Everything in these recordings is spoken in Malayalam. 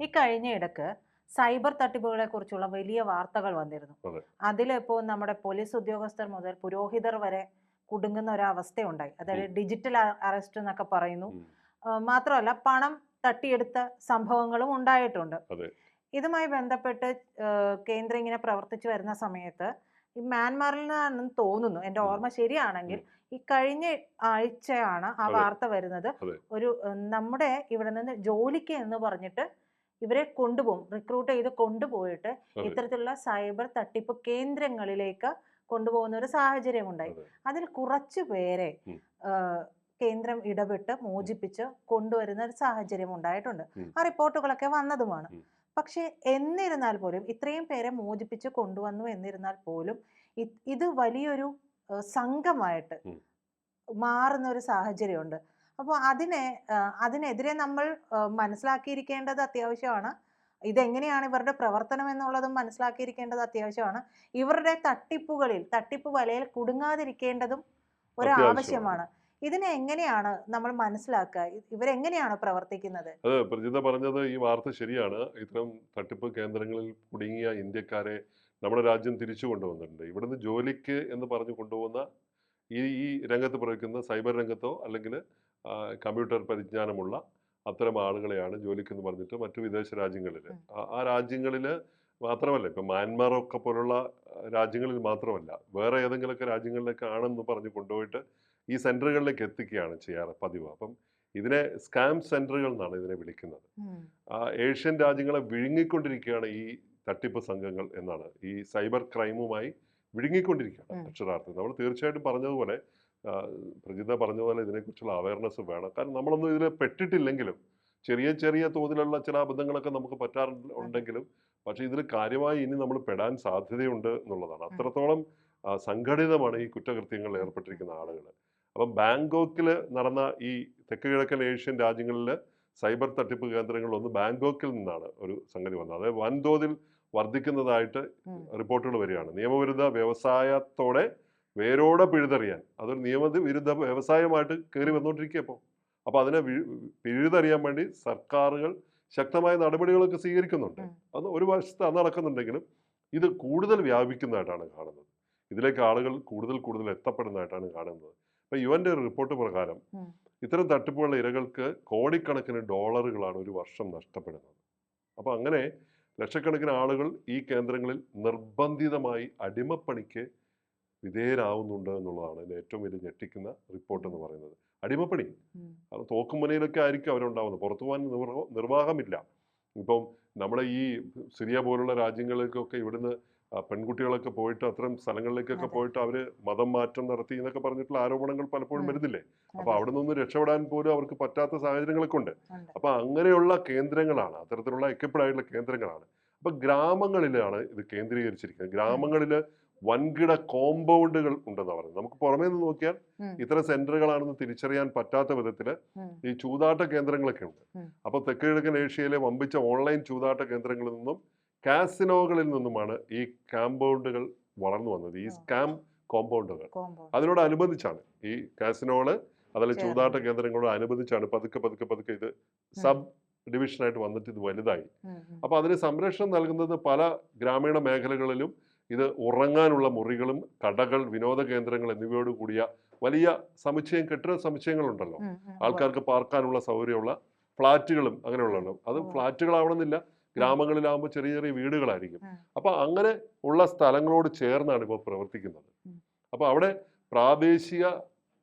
ഈ കഴിഞ്ഞ ഇടയ്ക്ക് സൈബർ തട്ടിപ്പുകളെ കുറിച്ചുള്ള വലിയ വാർത്തകൾ വന്നിരുന്നു. അതിലിപ്പോ അതിലിപ്പോൾ നമ്മുടെ പോലീസ് ഉദ്യോഗസ്ഥർ മുതൽ പുരോഹിതർ വരെ കുടുങ്ങുന്ന ഒരു അവസ്ഥയുണ്ടായി അതായത് ഡിജിറ്റൽ അറസ്റ്റ് എന്നൊക്കെ പറയുന്നു. മാത്രമല്ല പണം തട്ടിയെടുത്ത സംഭവങ്ങളും ഉണ്ടായിട്ടുണ്ട്. ഇതുമായി ബന്ധപ്പെട്ട് കേന്ദ്രം ഇങ്ങനെ പ്രവർത്തിച്ചു വരുന്ന സമയത്ത് ഈ മ്യാൻമാറിൽ നിന്നാണെന്ന് തോന്നുന്നു എന്റെ ഓർമ്മ ശരിയാണെങ്കിൽ ഈ കഴിഞ്ഞ ആഴ്ചയാണ് ആ വാർത്ത വരുന്നത്. ഒരു നമ്മുടെ ഇവിടെ നിന്ന് ജോലിക്ക് എന്ന് പറഞ്ഞിട്ട് ഇവരെ കൊണ്ടുപോകും. റിക്രൂട്ട് ചെയ്ത് കൊണ്ടുപോയിട്ട് ഇത്തരത്തിലുള്ള സൈബർ തട്ടിപ്പ് കേന്ദ്രങ്ങളിലേക്ക് കൊണ്ടുപോകുന്ന ഒരു സാഹചര്യം ഉണ്ടായി. അതിൽ കുറച്ചു പേരെ കേന്ദ്രം ഇടപെട്ട് മോചിപ്പിച്ച് കൊണ്ടുവരുന്ന ഒരു സാഹചര്യം ഉണ്ടായിട്ടുണ്ട്. ആ റിപ്പോർട്ടുകളൊക്കെ വന്നതുമാണ്. പക്ഷെ എന്നിരുന്നാൽ പോലും ഇത്രയും പേരെ മോചിപ്പിച്ച് കൊണ്ടുവന്നു എന്നിരുന്നാൽ പോലും ഇത് വലിയൊരു സംഘമായിട്ട് മാറുന്ന ഒരു സാഹചര്യമുണ്ട്. അപ്പോൾ അതിനെ അതിനെതിരെ നമ്മൾ മനസ്സിലാക്കിയിരിക്കേണ്ടത് അത്യാവശ്യമാണ്. ഇതെങ്ങനെയാണ് ഇവരുടെ പ്രവർത്തനം എന്നുള്ളതും മനസ്സിലാക്കിയിരിക്കേണ്ടത് അത്യാവശ്യമാണ്. ഇവരുടെ തട്ടിപ്പുകളിൽ തട്ടിപ്പ് വലയിൽ കുടുങ്ങാതിരിക്കേണ്ടതും ഒരു ആവശ്യമാണ്. ഇതിനെ എങ്ങനെയാണ് നമ്മൾ മനസ്സിലാക്കുക? ഇവരെങ്ങനെയാണ് പ്രവർത്തിക്കുന്നത്? അതെ പ്രജിത പറഞ്ഞത് ഈ വാർത്ത ശരിയാണ്. ഇത്തരം തട്ടിപ്പ് കേന്ദ്രങ്ങളിൽ കുടുങ്ങിയ ഇന്ത്യക്കാരെ നമ്മുടെ രാജ്യം തിരിച്ചു കൊണ്ടുവന്നിട്ടുണ്ട്. ഇവിടുന്ന് ജോലിക്ക് എന്ന് പറഞ്ഞു കൊണ്ടുപോകുന്ന ഈ ഈ രംഗത്ത് പ്രവർത്തിക്കുന്ന സൈബർ രംഗത്തോ അല്ലെങ്കിൽ കമ്പ്യൂട്ടർ പരിജ്ഞാനമുള്ള അത്തരം ആളുകളെയാണ് ജോലിക്ക് എന്ന് പറഞ്ഞിട്ട് മറ്റു വിദേശ രാജ്യങ്ങളിൽ ആ രാജ്യങ്ങളിൽ മാത്രമല്ല ഇപ്പം മ്യാൻമാറൊക്കെ പോലുള്ള രാജ്യങ്ങളിൽ മാത്രമല്ല വേറെ ഏതെങ്കിലുമൊക്കെ രാജ്യങ്ങളിലേക്ക് ആണെന്ന് പറഞ്ഞ് കൊണ്ടുപോയിട്ട് ഈ സെന്ററുകളിലേക്ക് എത്തിക്കുകയാണ് ചെയ്യാറ് പതിവ്. അപ്പം ഇതിനെ സ്കാം സെന്ററുകൾ എന്നാണ് ഇതിനെ വിളിക്കുന്നത്. ഏഷ്യൻ രാജ്യങ്ങളെ വിഴുങ്ങിക്കൊണ്ടിരിക്കുകയാണ് ഈ തട്ടിപ്പ് സംഘങ്ങൾ എന്നാണ്. ഈ സൈബർ ക്രൈമുമായി വിഴുങ്ങിക്കൊണ്ടിരിക്കുകയാണ്. അക്ഷരാർത്ഥം. നമ്മൾ തീർച്ചയായിട്ടും പറഞ്ഞതുപോലെ പ്രജിത പറഞ്ഞതുപോലെ ഇതിനെക്കുറിച്ചുള്ള അവയർനെസ് വേണം. കാരണം നമ്മളൊന്നും ഇതിൽ പെട്ടിട്ടില്ലെങ്കിലും ചെറിയ ചെറിയ തോതിലുള്ള ചില അബദ്ധങ്ങളൊക്കെ നമുക്ക് പറ്റാറുണ്ടെങ്കിലും പക്ഷെ ഇതിൽ കാര്യമായി ഇനി നമ്മൾ പെടാൻ സാധ്യതയുണ്ട് എന്നുള്ളതാണ്. അത്രത്തോളം സംഘടിതമാണ് ഈ കുറ്റകൃത്യങ്ങളിൽ ഏർപ്പെട്ടിരിക്കുന്ന ആളുകൾ അപ്പം ബാങ്കോക്കിൽ നടന്ന ഈ തെക്ക് കിഴക്കൻ ഏഷ്യൻ രാജ്യങ്ങളിൽ സൈബർ തട്ടിപ്പ് കേന്ദ്രങ്ങളിലൊന്ന് ബാങ്കോക്കിൽ നിന്നാണ് ഒരു സംഗതി വന്നത്. അതായത് വൻതോതിൽ വർദ്ധിക്കുന്നതായിട്ട് റിപ്പോർട്ടുകൾ വരികയാണ്. നിയമവിരുദ്ധ വ്യവസായത്തോടെ വേരോടെ പിഴുതെറിയാൻ. അതൊരു നിയമവിരുദ്ധ വ്യവസായമായിട്ട് കയറി വന്നുകൊണ്ടിരിക്കുക ഇപ്പോൾ അപ്പോൾ അതിനെ പിഴുതറിയാൻ വേണ്ടി സർക്കാരുകൾ ശക്തമായ നടപടികളൊക്കെ സ്വീകരിക്കുന്നുണ്ട്. അന്ന് അത് ഒരു വശത്ത് അത് നടക്കുന്നുണ്ടെങ്കിലും ഇത് കൂടുതൽ വ്യാപിക്കുന്നതായിട്ടാണ് കാണുന്നത്. ഇതിലേക്ക് ആളുകൾ കൂടുതൽ കൂടുതൽ എത്തപ്പെടുന്നതായിട്ടാണ് കാണുന്നത്. അപ്പം യുവന്റെ ഒരു റിപ്പോർട്ട് പ്രകാരം. ഇത്തരം തട്ടിപ്പുകളുടെ ഇരകൾക്ക് കോടിക്കണക്കിന് ഡോളറുകളാണ് ഒരു വർഷം നഷ്ടപ്പെടുന്നത്. അപ്പോൾ അങ്ങനെ ലക്ഷക്കണക്കിന് ആളുകൾ ഈ കേന്ദ്രങ്ങളിൽ നിർബന്ധിതമായി അടിമപ്പണിക്ക് വിധേയരാവുന്നുണ്ട് എന്നുള്ളതാണ് ഇതിൽ ഏറ്റവും വലിയ ഞെട്ടിക്കുന്ന റിപ്പോർട്ട് എന്ന് പറയുന്നത്. അടിമപ്പണി. കാരണം തോക്കുമുനയിലൊക്കെ ആയിരിക്കും അവരുണ്ടാവുന്നത്. പുറത്തു പോകാൻ നിർവ- നിർവാഹമില്ല. ഇപ്പം നമ്മളെ ഈ സിറിയ പോലുള്ള രാജ്യങ്ങളിലേക്കൊക്കെ ഇവിടുന്ന് പെൺകുട്ടികളൊക്കെ പോയിട്ട് അത്തരം സ്ഥലങ്ങളിലേക്കൊക്കെ പോയിട്ട് അവർ മതം മാറ്റം നടത്തി എന്നൊക്കെ പറഞ്ഞിട്ടുള്ള ആരോപണങ്ങൾ പലപ്പോഴും വരുന്നില്ലേ? അപ്പൊ. അവിടെ നിന്ന് രക്ഷപ്പെടാൻ പോലും അവർക്ക് പറ്റാത്ത സാഹചര്യങ്ങളൊക്കെ ഉണ്ട്. അപ്പോൾ അപ്പൊ അങ്ങനെയുള്ള കേന്ദ്രങ്ങളാണ് അത്തരത്തിലുള്ള equipped ആയിട്ടുള്ള കേന്ദ്രങ്ങളാണ്. അപ്പൊ ഗ്രാമങ്ങളിലാണ് ഇത് കേന്ദ്രീകരിച്ചിരിക്കുന്നത്. ഗ്രാമങ്ങളിൽ വൻകിട കോമ്പൗണ്ടുകൾ ഉണ്ടെന്ന് പറയുന്നത്. നമുക്ക് പുറമേ നിന്ന് നോക്കിയാൽ ഇത്ര ഇത്തരം സെന്ററുകളാണെന്ന് തിരിച്ചറിയാൻ പറ്റാത്ത വിധത്തിൽ ഈ ചൂതാട്ട കേന്ദ്രങ്ങളൊക്കെ ഉണ്ട്. അപ്പൊ അപ്പോൾ തെക്ക് കിഴക്കൻ ഏഷ്യയിലെ വമ്പിച്ച ഓൺലൈൻ ചൂതാട്ട കേന്ദ്രങ്ങളിൽ നിന്നും കാസിനോകളിൽ നിന്നുമാണ് ഈ കാമ്പൗണ്ടുകൾ വളർന്നു വന്നത്. ഈ സ്കാം കോമ്പൗണ്ടുകൾ കോമ്പൗണ്ട്. അതിനോടനുബന്ധിച്ചാണ് ഈ കാസിനോകൾ അതിലെ ചൂതാട്ട കേന്ദ്രങ്ങളോട് അനുബന്ധിച്ചാണ് പതുക്കെ പതുക്കെ പതുക്കെ ഇത് സബ് ഡിവിഷനായിട്ട് വന്നിട്ട് ഇത് വലുതായി. അപ്പോൾ അതിന് സംരക്ഷണം നൽകുന്നത് പല ഗ്രാമീണ മേഖലകളിലും ഇത് ഉറങ്ങാനുള്ള മുറികളും കടകൾ വിനോദ കേന്ദ്രങ്ങൾ എന്നിവയോട് കൂടിയ വലിയ സമുച്ചയം കെട്ടിട സമുച്ചയങ്ങളുണ്ടല്ലോ. ആൾക്കാർക്ക് പാർക്കാനുള്ള സൗകര്യമുള്ള ഫ്ലാറ്റുകളും അങ്ങനെയുള്ളതാണ്. അത് ഫ്ളാറ്റുകളാവണമെന്നില്ല ഗ്രാമങ്ങളിലാകുമ്പോൾ ചെറിയ ചെറിയ വീടുകളായിരിക്കും. അപ്പൊ അങ്ങനെ ഉള്ള സ്ഥലങ്ങളോട് ചേർന്നാണ് ഇപ്പോൾ പ്രവർത്തിക്കുന്നത്. അപ്പൊ അവിടെ പ്രാദേശിക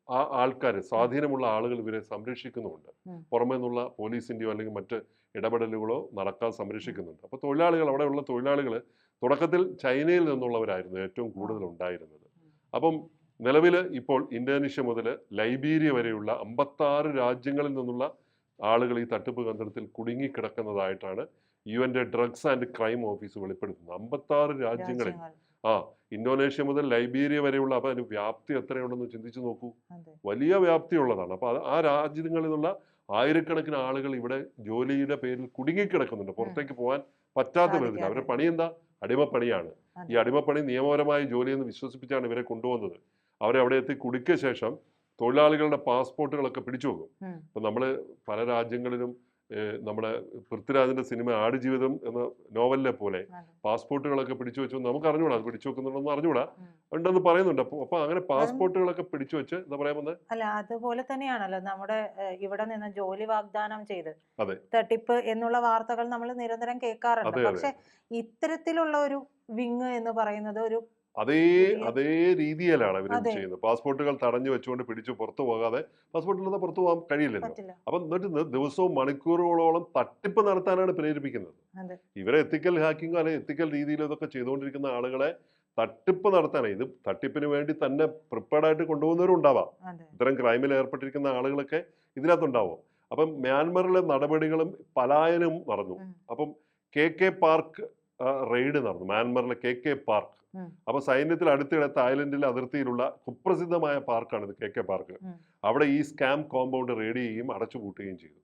ആ ആൾക്കാർ സ്വാധീനമുള്ള ആളുകൾ ഇവരെ സംരക്ഷിക്കുന്നുമുണ്ട്. പുറമേ നിന്നുള്ള പോലീസിന്റെയോ അല്ലെങ്കിൽ മറ്റ് ഇടപെടലുകളോ നടക്കാൻ സംരക്ഷിക്കുന്നുണ്ട്. അപ്പോൾ തൊഴിലാളികൾ അവിടെയുള്ള തൊഴിലാളികൾ തുടക്കത്തിൽ ചൈനയിൽ നിന്നുള്ളവരായിരുന്നു ഏറ്റവും കൂടുതൽ ഉണ്ടായിരുന്നത്. അപ്പം നിലവിൽ ഇപ്പോൾ ഇന്തോനേഷ്യ മുതൽ ലൈബീരിയ വരെയുള്ള അമ്പത്താറ് രാജ്യങ്ങളിൽ നിന്നുള്ള ആളുകൾ ഈ തട്ടിപ്പ് കേന്ദ്രത്തിൽ കുടുങ്ങിക്കിടക്കുന്നതായിട്ടാണ് യു എന്റെ ഡ്രഗ്സ് ആൻഡ് ക്രൈം ഓഫീസ് വെളിപ്പെടുത്തുന്നത്. അമ്പത്താറ് രാജ്യങ്ങളിൽ. ആ ഇന്തോനേഷ്യ മുതൽ ലൈബീരിയ വരെയുള്ള അപ്പം അതിന് വ്യാപ്തി എത്രയുണ്ടെന്ന് ചിന്തിച്ചു നോക്കൂ. വലിയ വലിയ വ്യാപ്തിയുള്ളതാണ് അപ്പോൾ ആ രാജ്യങ്ങളിൽ നിന്നുള്ള ആയിരക്കണക്കിന് ആളുകൾ ഇവിടെ ജോലിയുടെ പേരിൽ കുടുങ്ങിക്കിടക്കുന്നുണ്ട്. പുറത്തേക്ക് പോകാൻ പറ്റാത്ത വിധത്തിൽ. അവരുടെ പണി എന്താ? അടിമപ്പണിയാണ്. ഈ അടിമപ്പണി നിയമപരമായ ജോലിയെന്ന് വിശ്വസിപ്പിച്ചാണ് ഇവരെ കൊണ്ടുവന്നത്. അവരെ അവിടെ എത്തി കുടുക്കിയ ശേഷം തൊഴിലാളികളുടെ പാസ്പോർട്ടുകളൊക്കെ പിടിച്ചു വെക്കും അപ്പൊ നമ്മൾ നമ്മൾ പല രാജ്യങ്ങളിലും നമ്മുടെ പൃഥ്വിരാജിന്റെ സിനിമ ആടുജീവിതം എന്ന നോവലിനെ പോലെ പാസ്പോർട്ടുകളൊക്കെ പിടിച്ചു വെച്ചു നമുക്ക് അറിഞ്ഞൂടാ. അത് പിടിച്ചു വെക്കുന്നുണ്ടെന്ന് അറിഞ്ഞൂടാ. ഉണ്ടെന്ന് പറയുന്നുണ്ട്. അപ്പൊ അപ്പൊ അങ്ങനെ പാസ്പോർട്ടുകളൊക്കെ പിടിച്ചു വെച്ച് എന്താ പറയാ വന്നത് അല്ല അതുപോലെ തന്നെയാണല്ലോ നമ്മുടെ ഇവിടെ നിന്ന് ജോലി വാഗ്ദാനം ചെയ്ത്. തട്ടിപ്പ് എന്നുള്ള വാർത്തകൾ നമ്മൾ നിരന്തരം കേൾക്കാറുണ്ട്. പക്ഷെ ഇത്തരത്തിലുള്ള ഒരു വിങ് എന്ന് പറയുന്നത് ഒരു അതേ അതേ രീതിയിലാണ് അവർ ചെയ്യുന്നത്. പാസ്പോർട്ടുകൾ തടഞ്ഞു വെച്ചുകൊണ്ട് പിടിച്ചു പുറത്തു പോകാതെ പാസ്പോർട്ടില്ലാതെ പുറത്തു പോകാൻ കഴിയില്ലല്ലോ. അപ്പൊ എന്നിട്ട് ദിവസവും മണിക്കൂറുകളോളം തട്ടിപ്പ് നടത്താനാണ് പ്രേരിപ്പിക്കുന്നത്. ഇവരെ എത്തിക്കൽ ഹാക്കിങ്ങോ അല്ലെങ്കിൽ എത്തിക്കൽ രീതിയിൽ ഇതൊക്കെ ചെയ്തുകൊണ്ടിരിക്കുന്ന ആളുകളെ തട്ടിപ്പ് നടത്താനാണ്. ഇത് തട്ടിപ്പിന് വേണ്ടി തന്നെ പ്രിപ്പയർഡ് ആയിട്ട് കൊണ്ടുപോകുന്നവരും ഉണ്ടാവാം. ഇത്തരം ക്രൈമിൽ ഏർപ്പെട്ടിരിക്കുന്ന ആളുകളൊക്കെ ഇതിനകത്തുണ്ടാവും. അപ്പം മ്യാൻമറിലെ നടപടികളും പലായനവും നടന്നു. അപ്പം കെ കെ പാർക്ക് റെയ്ഡ് നടന്നു. മ്യാൻമറിലെ കെ കെ പാർക്ക്. അപ്പൊ സൈന്യത്തിൽ അടുത്തിടെ തായ്ലൻഡിലെ അതിർത്തിയിലുള്ള കുപ്രസിദ്ധമായ പാർക്കാണ് ഇത് കെ കെ പാർക്ക്. അവിടെ ഈ സ്കാം കോമ്പൗണ്ട് റെയ്ഡ് ചെയ്യുകയും അടച്ചുപൂട്ടുകയും ചെയ്തു.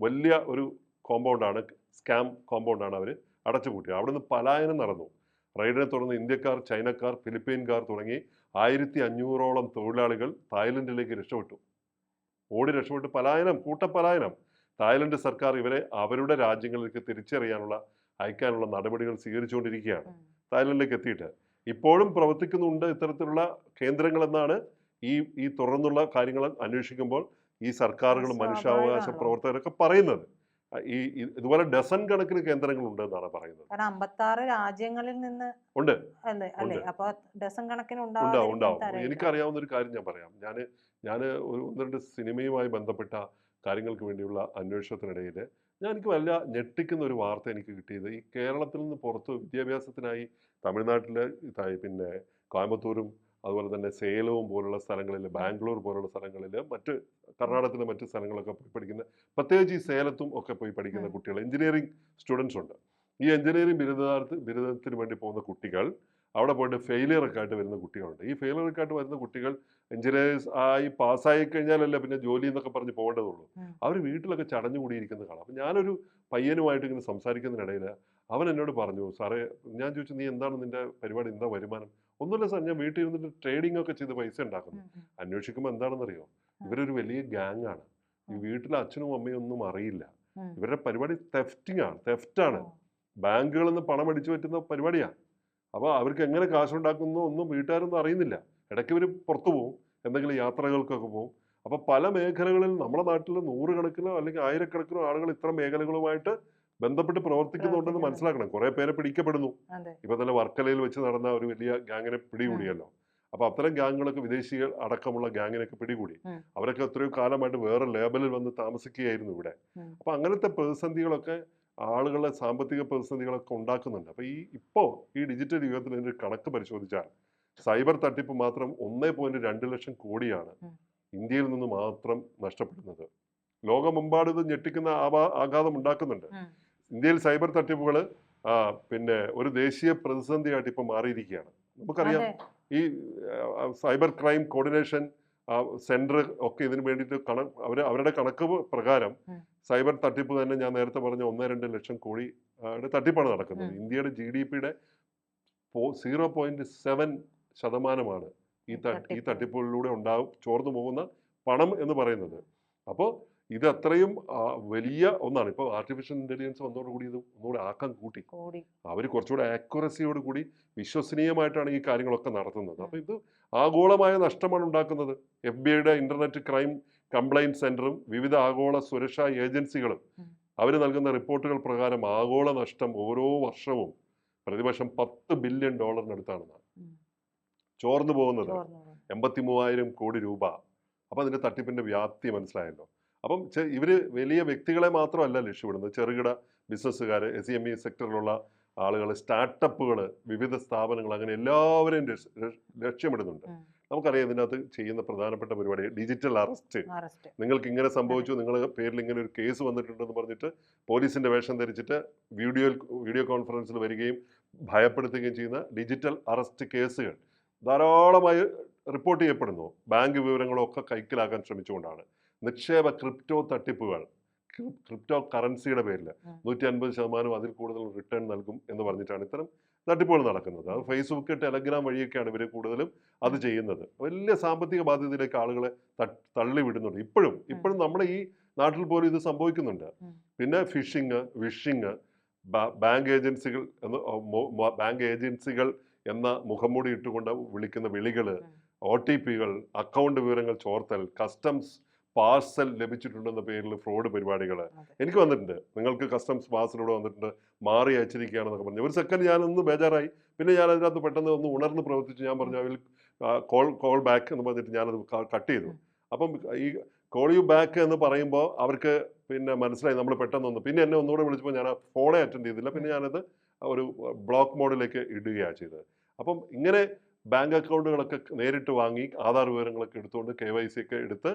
വലിയ ഒരു കോമ്പൗണ്ടാണ് സ്കാം കോമ്പൗണ്ടാണ് അവർ അടച്ചുപൂട്ടിയത് അവിടുന്ന് പലായനം നടന്നു. റെയ്ഡിനെ തുടർന്ന് ഇന്ത്യക്കാർ ചൈനക്കാർ ഫിലിപ്പീൻകാർ തുടങ്ങി ആയിരത്തി അഞ്ഞൂറോളം തൊഴിലാളികൾ തായ്ലൻഡിലേക്ക് രക്ഷപ്പെട്ടു. ഓടി രക്ഷപ്പെട്ട് പലായനം കൂട്ടപ്പലായനം. തായ്ലൻഡ് സർക്കാർ ഇവരെ അവരുടെ രാജ്യങ്ങളിലേക്ക് തിരിച്ചറിയാനുള്ള അയക്കാനുള്ള നടപടികൾ സ്വീകരിച്ചുകൊണ്ടിരിക്കുകയാണ്. തായ്ലൻഡിലേക്ക് എത്തിയിട്ട് ഇപ്പോഴും പ്രവർത്തിക്കുന്നുണ്ട് ഇത്തരത്തിലുള്ള കേന്ദ്രങ്ങൾ എന്നാണ് ഈ ഈ തുടർന്നുള്ള കാര്യങ്ങൾ അന്വേഷിക്കുമ്പോൾ ഈ സർക്കാരുകളും മനുഷ്യാവകാശ. പ്രവർത്തകരൊക്കെ പറയുന്നത്. ഈ ഇതുപോലെ ഡസൺ കണക്കിന് കേന്ദ്രങ്ങൾ ഉണ്ട് എന്നാണ് പറയുന്നത്. കാരണം അമ്പത്തി ആറ് രാജ്യങ്ങളിൽ നിന്ന് ഉണ്ട്. അപ്പൊ കണക്കിന് ഉണ്ടാവും ഉണ്ടാവും. എനിക്കറിയാവുന്ന ഒരു കാര്യം ഞാൻ പറയാം. ഞാൻ ഞാൻ ഒരു ഒന്ന് രണ്ട് സിനിമയുമായി ബന്ധപ്പെട്ട കാര്യങ്ങൾക്ക് വേണ്ടിയുള്ള അന്വേഷണത്തിനിടയിൽ ഞാൻ എനിക്ക് വല്ല ഞെട്ടിക്കുന്ന ഒരു വാർത്ത എനിക്ക് കിട്ടിയത്. ഈ കേരളത്തിൽ നിന്ന് പുറത്ത് വിദ്യാഭ്യാസത്തിനായി തമിഴ്നാട്ടിലെ പിന്നെ കോയമ്പത്തൂരും അതുപോലെ തന്നെ സേലവും പോലുള്ള സ്ഥലങ്ങളിൽ ബാംഗ്ലൂർ പോലുള്ള സ്ഥലങ്ങളിൽ മറ്റ് കർണാടകത്തിലെ മറ്റ് സ്ഥലങ്ങളൊക്കെ പോയി പഠിക്കുന്ന പ്രത്യേകിച്ച് ഈ സേലത്തും ഒക്കെ പോയി പഠിക്കുന്ന കുട്ടികൾ എഞ്ചിനീയറിംഗ് സ്റ്റുഡൻസ് ഉണ്ട്. ഈ എഞ്ചിനീയറിംഗ് ബിരുദാർത്ഥ ബിരുദത്തിന് വേണ്ടി പോകുന്ന കുട്ടികൾ അവിടെ പോയിട്ട് ഫെയിലിയർ ഒക്കെ ആയിട്ട് വരുന്ന കുട്ടികളുണ്ട്. ഈ ഫെയിലിയർ ഒക്കെ ആയിട്ട് വരുന്ന കുട്ടികൾ എഞ്ചിനീയേഴ്സ് ആയി പാസ്സായി കഴിഞ്ഞാലല്ലേ പിന്നെ ജോലി എന്നൊക്കെ പറഞ്ഞ് പോകേണ്ടതുള്ളൂ. അവർ വീട്ടിലൊക്കെ ചടഞ്ഞുകൂടിയിരിക്കുന്ന കാണാം. അപ്പം ഞാനൊരു പയ്യനുമായിട്ട് ഇങ്ങനെ സംസാരിക്കുന്നതിനിടയിൽ അവൻ എന്നോട് പറഞ്ഞു സാറേ ഞാൻ ചോദിച്ചു നീ എന്താണ് നിന്റെ പരിപാടി? എന്താ വരുമാനം? ഒന്നുമില്ല സാർ ഞാൻ വീട്ടിൽ ഇരുന്നിട്ട് ട്രേഡിംഗ് ഒക്കെ ചെയ്ത് പൈസ ഉണ്ടാക്കുന്നു. അന്വേഷിക്കുമ്പോൾ എന്താണെന്നറിയോ? ഇവരൊരു വലിയ ഗ്യാങ് ആണ്. ഈ വീട്ടിലെ അച്ഛനും അമ്മയും ഒന്നും അറിയില്ല. ഇവരുടെ പരിപാടി തെഫ്റ്റിംഗ് ആണ്. തെഫ്റ്റാണ് ആണ്. ബാങ്കുകളിൽ നിന്ന് പണം അടിച്ചു പറ്റുന്ന പരിപാടിയാണ് അപ്പോൾ അവർക്ക് എങ്ങനെ കാശുണ്ടാക്കുന്നു ഒന്നും വീട്ടുകാരൊന്നും അറിയുന്നില്ല. ഇടയ്ക്ക് ഇവർ പുറത്തു പോകും എന്തെങ്കിലും യാത്രകൾക്കൊക്കെ പോകും അപ്പോൾ പല മേഖലകളിൽ നമ്മുടെ നാട്ടിൽ നൂറുകണക്കിനോ അല്ലെങ്കിൽ ആയിരക്കണക്കിനോ ആളുകൾ ഇത്തരം മേഖലകളുമായിട്ട് ബന്ധപ്പെട്ട് പ്രവർത്തിക്കുന്നുണ്ടെന്ന് മനസ്സിലാക്കണം. കുറെ പേരെ പിടിക്കപ്പെടുന്നു. ഇപ്പൊ തന്നെ വർക്കലയിൽ വെച്ച് നടന്ന ഒരു വലിയ ഗ്യാങ്ങിനെ പിടികൂടിയല്ലോ. അപ്പൊ അത്തരം ഗ്യാങ്ങുകളൊക്കെ വിദേശികൾ അടക്കമുള്ള ഗ്യാങ്ങിനൊക്കെ പിടികൂടി. അവരൊക്കെ എത്രയോ കാലമായിട്ട് വേറെ ലേബലിൽ വന്ന് താമസിക്കുകയായിരുന്നു ഇവിടെ. അപ്പൊ അങ്ങനത്തെ പ്രതിസന്ധികളൊക്കെ ആളുകളുടെ സാമ്പത്തിക പ്രതിസന്ധികളൊക്കെ ഉണ്ടാക്കുന്നുണ്ട്. അപ്പൊ ഈ ഇപ്പോ ഈ ഡിജിറ്റൽ യുഗത്തിൽ ഇതിന്റെ കണക്ക് പരിശോധിച്ചാൽ സൈബർ തട്ടിപ്പ് മാത്രം ഒന്നേ പോയിന്റ് രണ്ട് ലക്ഷം കോടിയാണ് ഇന്ത്യയിൽ നിന്ന് മാത്രം നഷ്ടപ്പെടുന്നത്. ലോകമെമ്പാടും ഇത് ഞെട്ടിക്കുന്ന ആവാ- ആഘാതം ഉണ്ടാക്കുന്നുണ്ട്. ഇന്ത്യയിൽ സൈബർ തട്ടിപ്പുകൾ പിന്നെ ഒരു ദേശീയ പ്രതിസന്ധിയായിട്ട് ഇപ്പൊ മാറിയിരിക്കുകയാണ്. നമുക്കറിയാം ഈ സൈബർ ക്രൈം കോർഡിനേഷൻ സെന്റർ ഒക്കെ ഇതിന് വേണ്ടിയിട്ട് കണ അവർ അവരുടെ കണക്ക് പ്രകാരം സൈബർ തട്ടിപ്പ് തന്നെ ഞാൻ നേരത്തെ പറഞ്ഞ ഒന്നേ രണ്ട് ലക്ഷം കോടി തട്ടിപ്പാണ് നടക്കുന്നത്. ഇന്ത്യയുടെ ജി ഡി പിയുടെ സീറോ പോയിന്റ് സെവൻ ശതമാനമാണ്. ഈ ഈ തട്ടിപ്പ്. തട്ടിപ്പുകളിലൂടെ ഉണ്ടാവും ചോർന്നു പോകുന്ന പണം എന്ന് പറയുന്നത്. അപ്പോൾ ഇത് അത്രയും വലിയ ഒന്നാണ്. ഇപ്പോൾ ആർട്ടിഫിഷ്യൽ ഇന്റലിജൻസ് വന്നതോടുകൂടി ഇത് ഒന്നുകൂടി ആക്കം കൂട്ടി. കോടി. അവർ കുറച്ചുകൂടെ ആക്യുറസിയോട് കൂടി വിശ്വസനീയമായിട്ടാണ് ഈ കാര്യങ്ങളൊക്കെ നടത്തുന്നത്. അപ്പോൾ ഇത് ആഗോളമായ നഷ്ടമാണ് ഉണ്ടാക്കുന്നത്. എഫ് ബി ഐയുടെ ഇന്റർനെറ്റ് ക്രൈം കംപ്ലൈന്റ് സെന്ററും വിവിധ ആഗോള സുരക്ഷാ ഏജൻസികളും അവർ നൽകുന്ന റിപ്പോർട്ടുകൾ പ്രകാരം ആഗോള നഷ്ടം ഓരോ വർഷവും പ്രതിവർഷം പത്ത് ബില്യൺ ഡോളറിനടുത്താണെന്നാണ്. ചോർന്നു പോകുന്നത്. എൺപത്തി മൂവായിരം കോടി രൂപ. അപ്പോൾ അതിന്റെ തട്ടിപ്പിന്റെ വ്യാപ്തി മനസ്സിലായല്ലോ. അപ്പം ഇവർ ഇവർ വലിയ വ്യക്തികളെ മാത്രമല്ല ലക്ഷ്യമിടുന്നത്. ചെറുകിട ബിസിനസ്സുകാർ എസ് സി എം ഇ സെക്ടറിലുള്ള ആളുകൾ സ്റ്റാർട്ടപ്പുകൾ വിവിധ സ്ഥാപനങ്ങൾ അങ്ങനെ എല്ലാവരെയും ലക്ഷ്യ- ലക്ഷ്യ- ലക്ഷ്യമിടുന്നുണ്ട്. നമുക്കറിയാം ഇതിനകത്ത് ചെയ്യുന്ന പ്രധാനപ്പെട്ട പരിപാടി ഡിജിറ്റൽ അറസ്റ്റ്. അറസ്റ്റ്. നിങ്ങൾക്ക് ഇങ്ങനെ സംഭവിച്ചു നിങ്ങളുടെ പേരിൽ ഇങ്ങനെ ഒരു കേസ് വന്നിട്ടുണ്ടെന്ന് പറഞ്ഞിട്ട് പോലീസിന്റെ വേഷം ധരിച്ചിട്ട് വീഡിയോ വീഡിയോ കോൺഫറൻസിൽ വരികയും ഭയപ്പെടുത്തുകയും ചെയ്യുന്ന ഡിജിറ്റൽ അറസ്റ്റ് കേസുകൾ. ധാരാളമായി റിപ്പോർട്ട് ചെയ്യപ്പെടുന്നു. ബാങ്ക് വിവരങ്ങളൊക്കെ കൈക്കലാക്കാൻ ശ്രമിച്ചുകൊണ്ടാണ്. നിക്ഷേപ ക്രിപ്റ്റോ തട്ടിപ്പുകൾ ക്രിപ്റ്റോ കറൻസിയുടെ പേരിൽ. നൂറ്റി അൻപത് ശതമാനം അതിൽ കൂടുതൽ റിട്ടേൺ നൽകും എന്ന് പറഞ്ഞിട്ടാണ് ഇത്തരം തട്ടിപ്പുകൾ നടക്കുന്നത്. അത് ഫേസ്ബുക്ക് ടെലഗ്രാം വഴിയൊക്കെയാണ് ഇവർ കൂടുതലും അത് ചെയ്യുന്നത്. വലിയ സാമ്പത്തിക ബാധ്യതയിലേക്ക് ആളുകളെ തള്ളി വിടുന്നുണ്ട് ഇപ്പോഴും ഇപ്പോഴും നമ്മുടെ ഈ നാട്ടിൽ പോലും ഇത് സംഭവിക്കുന്നുണ്ട്. പിന്നെ ഫിഷിങ് വിഷിങ് ബാങ്ക് ഏജൻസികൾ ബാങ്ക് ഏജൻസികൾ എന്ന മുഖംമൂടി ഇട്ടുകൊണ്ട് വിളിക്കുന്ന വിളികൾ. ഒ ടി പികൾ അക്കൗണ്ട് വിവരങ്ങൾ ചോർത്തൽ കസ്റ്റംസ് പാർസൽ ലഭിച്ചിട്ടുണ്ടെന്ന പേരിൽ ഫ്രോഡ് പരിപാടികൾ എനിക്ക് വന്നിട്ടുണ്ട്. നിങ്ങൾക്ക് കസ്റ്റംസ് പാർസലൂടെ വന്നിട്ടുണ്ട്. മാറി അയച്ചിരിക്കുകയാണെന്നൊക്കെ പറഞ്ഞു. ഒരു സെക്കൻഡ് ഞാനൊന്ന് ബേജാറായി. പിന്നെ ഞാൻ അതിനകത്ത് പെട്ടെന്ന് ഒന്ന് ഉണർന്ന് പ്രവർത്തിച്ച് ഞാൻ പറഞ്ഞു അതിൽ കോൾ കോൾ ബാക്ക് എന്ന് പറഞ്ഞിട്ട് ഞാനത് കട്ട് ചെയ്തു. അപ്പം ഈ കോൾ യു ബാക്ക് എന്ന് പറയുമ്പോൾ അവർക്ക് പിന്നെ മനസ്സിലായി. നമ്മൾ പെട്ടെന്ന് ഒന്ന് പിന്നെ എന്നെ ഒന്നുകൂടെ വിളിച്ചപ്പോൾ ഞാൻ ആ ഫോണെ അറ്റൻഡ് ചെയ്തില്ല. പിന്നെ ഞാനത് ഒരു ബ്ലോക്ക് മോഡിലേക്ക് ഇടുകയാണ് ചെയ്തത്. അപ്പം ഇങ്ങനെ ബാങ്ക് അക്കൗണ്ടുകളൊക്കെ നേരിട്ട് വാങ്ങി ആധാർ വിവരങ്ങളൊക്കെ എടുത്തുകൊണ്ട് കെ വൈ സി ഒക്കെ എടുത്ത്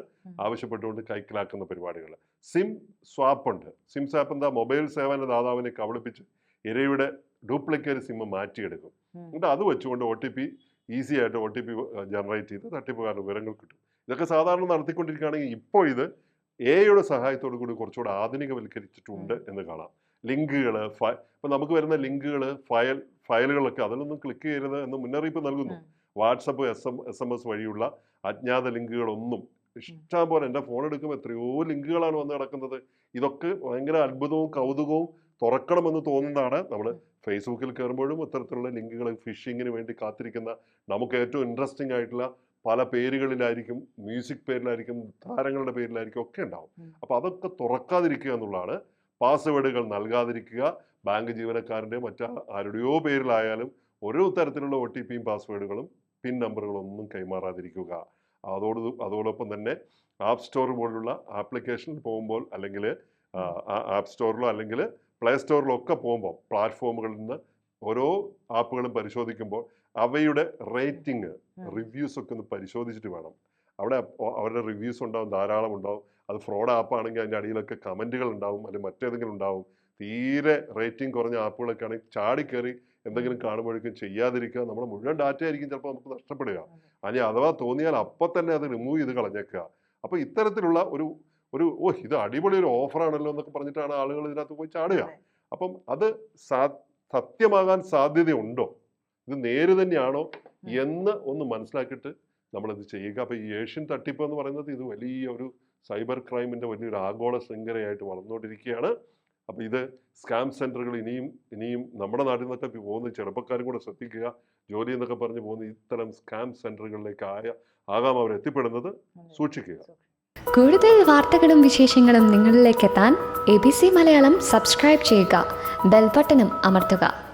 ആവശ്യപ്പെട്ടുകൊണ്ട് കൈക്കലാക്കുന്ന പരിപാടികൾ സിം സ്വാപ്പ് ഉണ്ട്. സിം സ്വാപ്പ് എന്താ? മൊബൈൽ സേവന ദാതാവിനെ കബളിപ്പിച്ച് ഇരയുടെ ഡ്യൂപ്ലിക്കേറ്റ് സിം മാറ്റിയെടുക്കും. എന്നിട്ട് അത് വെച്ചുകൊണ്ട് ഒ ടി പി ഈസി ആയിട്ട് ഒ ടി പി ജനറേറ്റ് ചെയ്ത് തട്ടിപ്പുകാരുടെ വിവരങ്ങൾ കിട്ടും. ഇതൊക്കെ സാധാരണ നടത്തിക്കൊണ്ടിരിക്കുകയാണെങ്കിൽ ഇപ്പോൾ ഇത് എയുടെ സഹായത്തോടു കൂടി കുറച്ചുകൂടെ ആധുനികവൽക്കരിച്ചിട്ടുണ്ട് എന്ന് കാണാം. ലിങ്കുകൾ ഇപ്പം നമുക്ക് വരുന്ന ലിങ്കുകൾ ഫയൽ ഫയലുകളൊക്കെ അതിലൊന്നും ക്ലിക്ക് ചെയ്യരുത് എന്ന് മുന്നറിയിപ്പ് നൽകുന്നു. WhatsApp S M S M S വഴിയുള്ള അജ്ഞാത ലിങ്കുകളൊന്നും. ഇഷ്ടം പോലെ എന്റെ ഫോൺ എടുക്കുമ്പോൾ എത്രയോ ലിങ്കുകളാണ് വന്ന് കിടക്കുന്നത്. ഇതൊക്കെ ഭയങ്കര അത്ഭുതവും കൗതുകവും തുറക്കണമെന്ന് തോന്നുന്നതാണ് നമ്മൾ ഫേസ്ബുക്കിൽ കയറുമ്പോഴും ഇത്തരത്തിലുള്ള ലിങ്കുകൾ ഫിഷിങ്ങിന് വേണ്ടി കാത്തിരിക്കുന്ന നമുക്ക് ഏറ്റവും ഇൻട്രസ്റ്റിംഗ് ആയിട്ടുള്ള പല പേരുകളിലായിരിക്കും മ്യൂസിക് പേരിലായിരിക്കും താരങ്ങളുടെ പേരിലായിരിക്കും ഒക്കെ ഉണ്ടാവും. അപ്പോൾ അതൊക്കെ തുറക്കാതിരിക്കുക എന്നുള്ളതാണ് പാസ്വേഡുകൾ നൽകാതിരിക്കുക. ബാങ്ക് ജീവനക്കാരന്റെ മറ്റാ ആരുടെയോ പേരിലായാലും ഓരോ തരത്തിലുള്ള ഒ ടി പിയും പാസ്വേഡുകളും പിൻ നമ്പറുകളും ഒന്നും കൈമാറാതിരിക്കുക. അതോട് അതോടൊപ്പം തന്നെ ആപ്പ് സ്റ്റോർ പോലുള്ള ആപ്ലിക്കേഷനിൽ പോകുമ്പോൾ അല്ലെങ്കിൽ ആപ്പ് സ്റ്റോറിലോ അല്ലെങ്കിൽ പ്ലേ സ്റ്റോറിലോ ഒക്കെ പോകുമ്പോൾ പ്ലാറ്റ്ഫോമുകളിൽ നിന്ന് ഓരോ ആപ്പുകളും പരിശോധിക്കുമ്പോൾ അവയുടെ റേറ്റിംഗ് റിവ്യൂസൊക്കെ റിവ്യൂസ് ഒക്കെ ഒന്ന് പരിശോധിച്ചിട്ട് വേണം. അവിടെ അവരുടെ റിവ്യൂസ് ഉണ്ടാവും ധാരാളം ഉണ്ടാവും. അത് ഫ്രോഡ് ആപ്പാണെങ്കിൽ അതിന്റെ അടിയിലൊക്കെ കമന്റുകൾ ഉണ്ടാവും അല്ലെങ്കിൽ മറ്റേതെങ്കിലും ഉണ്ടാവും. തീരെ റേറ്റിംഗ് കുറഞ്ഞ ആപ്പുകളൊക്കെ ആണെങ്കിൽ ചാടിക്കയറി എന്തെങ്കിലും കാണുമ്പോഴേക്കും ചെയ്യാതിരിക്കുക. നമ്മുടെ മുഴുവൻ ഡാറ്റ ആയിരിക്കും ചിലപ്പോൾ നമുക്ക് നഷ്ടപ്പെടുക. അനി അഥവാ തോന്നിയാൽ അപ്പം തന്നെ അത് റിമൂവ് ചെയ്ത് കളഞ്ഞേക്കുക. അപ്പോൾ ഇത്തരത്തിലുള്ള ഒരു ഒരു ഓ ഇത് അടിപൊളി ഒരു ഓഫറാണല്ലോ എന്നൊക്കെ പറഞ്ഞിട്ടാണ് ആളുകൾ ഇതിനകത്ത് പോയി ചാടുക. അപ്പം അത് സത്യമാകാൻ സാധ്യതയുണ്ടോ? ഇത് നേര് തന്നെയാണോ എന്ന് ഒന്ന് മനസ്സിലാക്കിയിട്ട് നമ്മളിത് ചെയ്യുക? അപ്പോൾ ഈ ഏഷ്യൻ തട്ടിപ്പ് എന്ന് പറയുന്നത് ഇത് വലിയ ഒരു സൈബർ ക്രൈമിന്റെ വലിയൊരു ആഗോള ശൃംഖലയായിട്ട് വളർന്നുകൊണ്ടിരിക്കുകയാണ്. അപ്പോൾ ഇത് സ്കാം സെന്ററുകൾ ഇനിയും ഇനിയും നമ്മുടെ നാട്ടിൽ നിന്നൊക്കെ പോകുന്ന ചെറുപ്പക്കാരും കൂടെ ശ്രദ്ധിക്കുക. ജോലി എന്നൊക്കെ പറഞ്ഞ് പോകുന്ന ഇത്തരം സ്കാം സെന്ററുകളിലേക്ക് ആയ ആകാം അവർ എത്തിപ്പെടുന്നത്. സൂക്ഷിക്കുക. കൂടുതൽ വാർത്തകളും വിശേഷങ്ങളും നിങ്ങളിലേക്ക് എത്താൻ A B C Malayalam subscribe ചെയ്യുക. ബെൽബട്ടനും അമർത്തുക.